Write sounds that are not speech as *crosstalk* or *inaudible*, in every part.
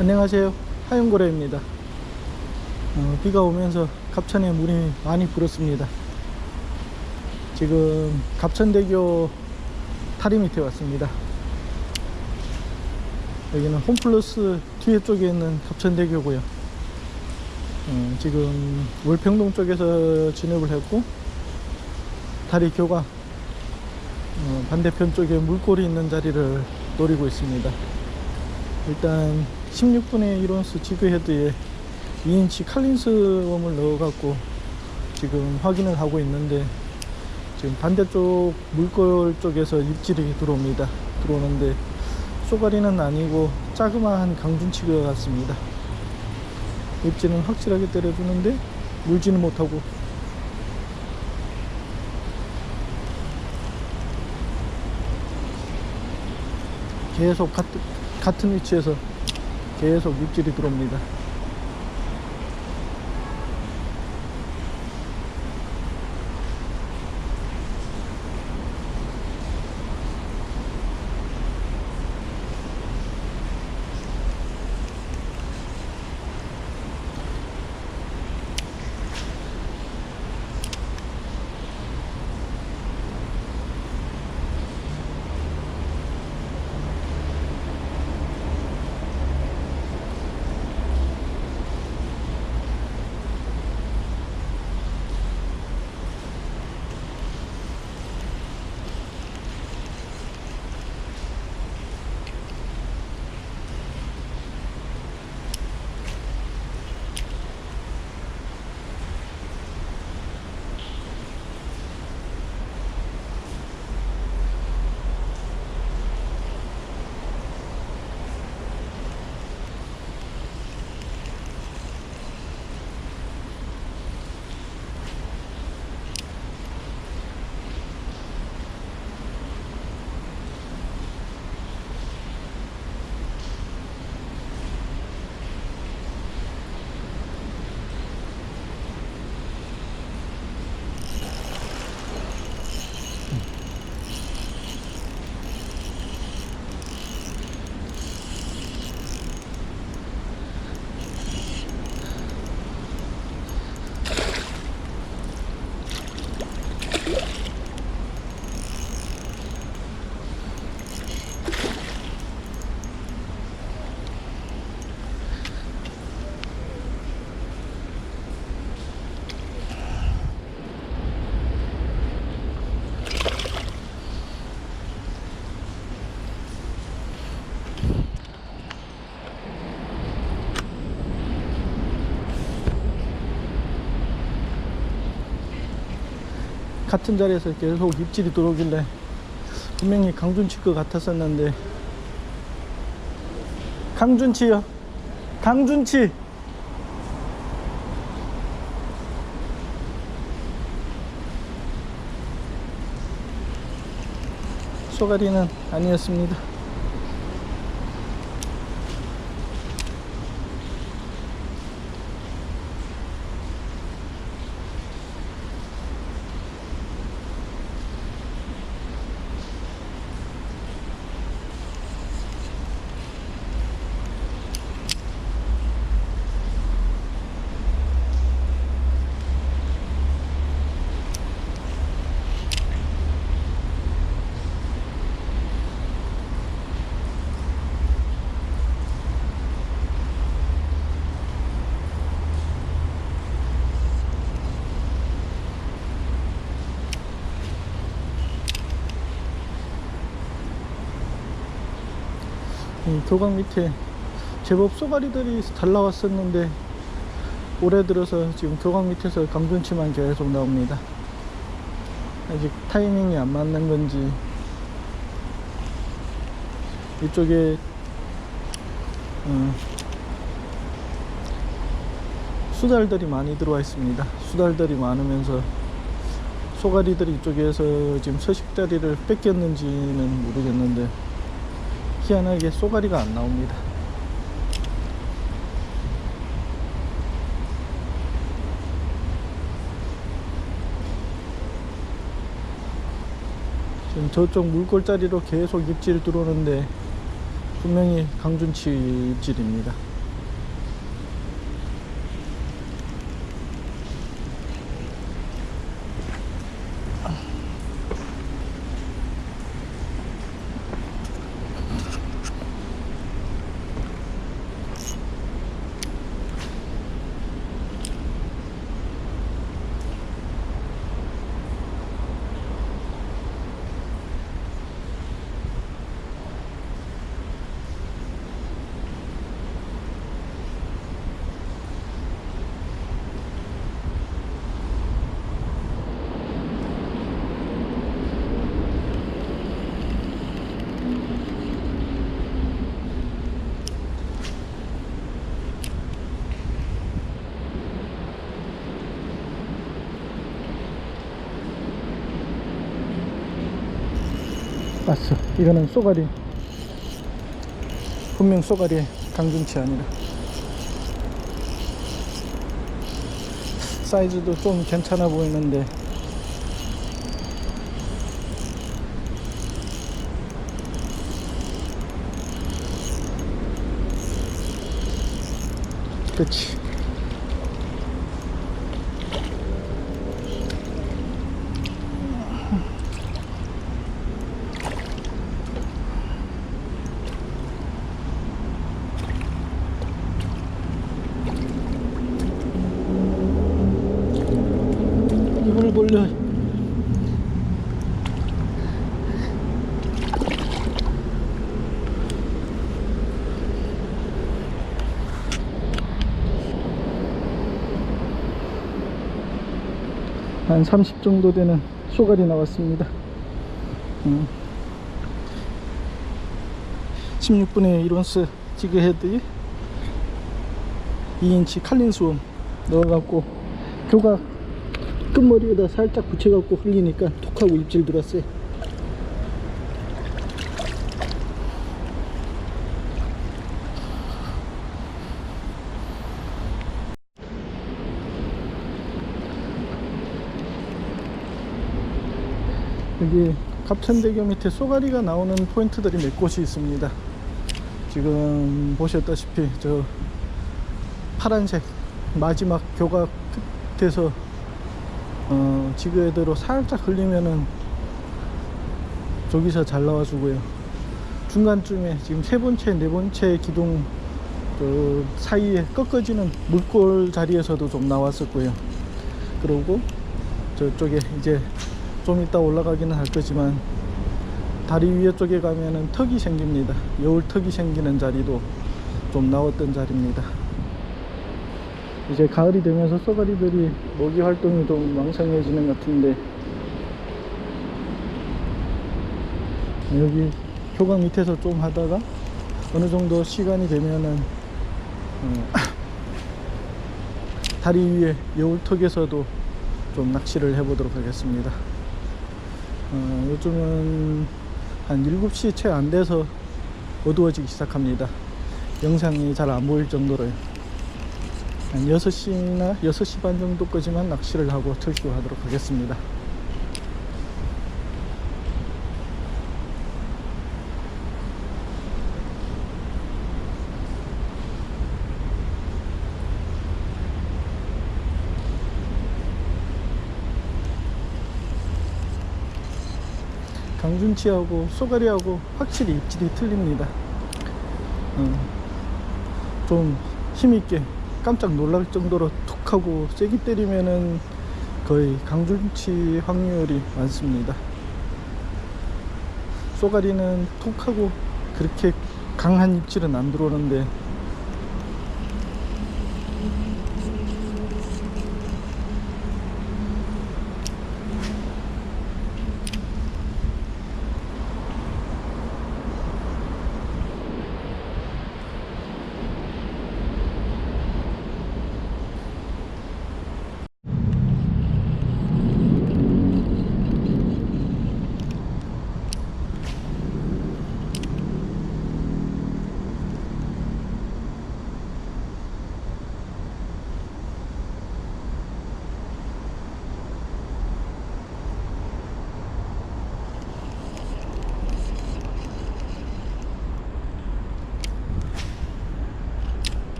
안녕하세요. 하영고래입니다. 어, 비가 오면서 갑천에 물이 많이 불었습니다. 지금 갑천대교 다리 밑에 왔습니다. 여기는 홈플러스 뒤에 쪽에 있는 갑천대교고요. 어, 지금 월평동 쪽에서 진입을 했고 다리 교가 어, 반대편 쪽에 물골이 있는 자리를 노리고 있습니다. 일단 16분의 1온스 지그 헤드에 2인치 칼린스 웜을 넣어갖고 지금 확인을 하고 있는데 지금 반대쪽 물골 쪽에서 입질이 들어옵니다. 들어오는데 쏘가리는 아니고 자그마한 강준치가 같습니다. 입질은 확실하게 때려주는데 물지는 못하고 계속 같은, 같은 위치에서 계속 입질이 들어옵니다. 같은 자리에서 계속 입질이 들어오길래 분명히 강준치 것 같았었는데. 강준치요? 강준치! 쏘가리는 아니었습니다 교각 밑에 제법 쏘가리들이 잘 나왔었는데 올해 들어서 지금 교각 밑에서 강준치만 계속 나옵니다. 아직 타이밍이 안 맞는 건지 이쪽에 어, 수달들이 많이 들어와 있습니다. 수달들이 많으면서 소가리들이 이쪽에서 지금 서식 자리를 뺏겼는지는 모르겠는데 희한하게 쏘가리가 안 나옵니다. 지금 저쪽 물골자리로 계속 입질 들어오는데 분명히 강준치 입질입니다. 왔어. 이거는 쏘가리. 분명 쏘가리 강준치 아니라. 사이즈도 좀 괜찮아 보이는데 그치 이걸 벌려 한 30 정도 되는 소갈이 나왔습니다. 음. 16분의 1온스 지그헤드 2인치 칼린 수음 넣어갖고 교각 끝머리에다 살짝 붙여갖고 흘리니까 톡하고 입질 들었어요. 여기 갑천대교 밑에 쏘가리가 나오는 포인트들이 몇 곳이 있습니다. 지금 보셨다시피 저 파란색 마지막 교각 끝에서 어, 지그헤드로 살짝 흘리면은 저기서 잘 나와주고요. 중간쯤에 지금 세 번째, 네 번째 기둥 그 사이에 꺾어지는 물골 자리에서도 좀 나왔었고요. 그리고 저쪽에 이제 좀 이따 올라가기는 할 거지만 다리 위에 쪽에 가면은 턱이 생깁니다. 여울 턱이 생기는 자리도 좀 나왔던 자리입니다. 이제 가을이 되면서 쏘가리들이 먹이 활동이 좀 왕성해지는 것 같은데 여기 교각 밑에서 좀 하다가 어느 정도 시간이 되면은 어, *laughs* 다리 위에 여울턱에서도 좀 낚시를 해보도록 하겠습니다. 어, 요즘은 한 7시 채 안 돼서 어두워지기 시작합니다. 영상이 잘 안 보일 정도로요. 한 6시나 6시 반 정도까지만 낚시를 하고 철수하도록 하겠습니다. 강준치하고 쏘가리하고 확실히 입질이 틀립니다. 어, 좀 힘있게 깜짝 놀랄 정도로 툭 하고 세게 때리면은 거의 강준치 확률이 많습니다. 쏘가리는 툭 하고 그렇게 강한 입질은 안 들어오는데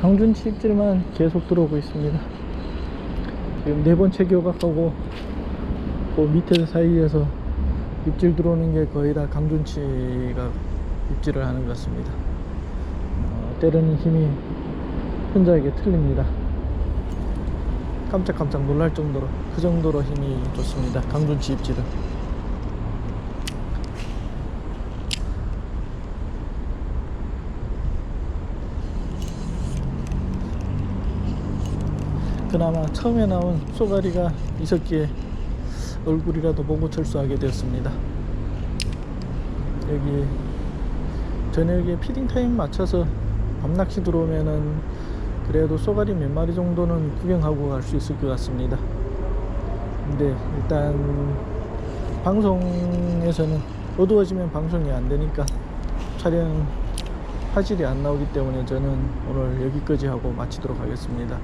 강준치 입질만 계속 들어오고 있습니다. 지금 네 번째 교각하고 그 밑에 사이에서 입질 들어오는 게 거의 다 강준치가 입질을 하는 것 같습니다. 어, 때리는 힘이 혼자에게 틀립니다. 깜짝깜짝 놀랄 정도로 그 정도로 힘이 좋습니다. 강준치 입질은. 그나마 처음에 나온 쏘가리가 있었기에 얼굴이라도 보고 철수하게 되었습니다. 여기 저녁에 피딩 타임 맞춰서 밤낚시 들어오면은 그래도 쏘가리 몇 마리 정도는 구경하고 갈 수 있을 것 같습니다. 근데 일단 방송에서는 어두워지면 방송이 안 되니까 촬영 화질이 안 나오기 때문에 저는 오늘 여기까지 하고 마치도록 하겠습니다.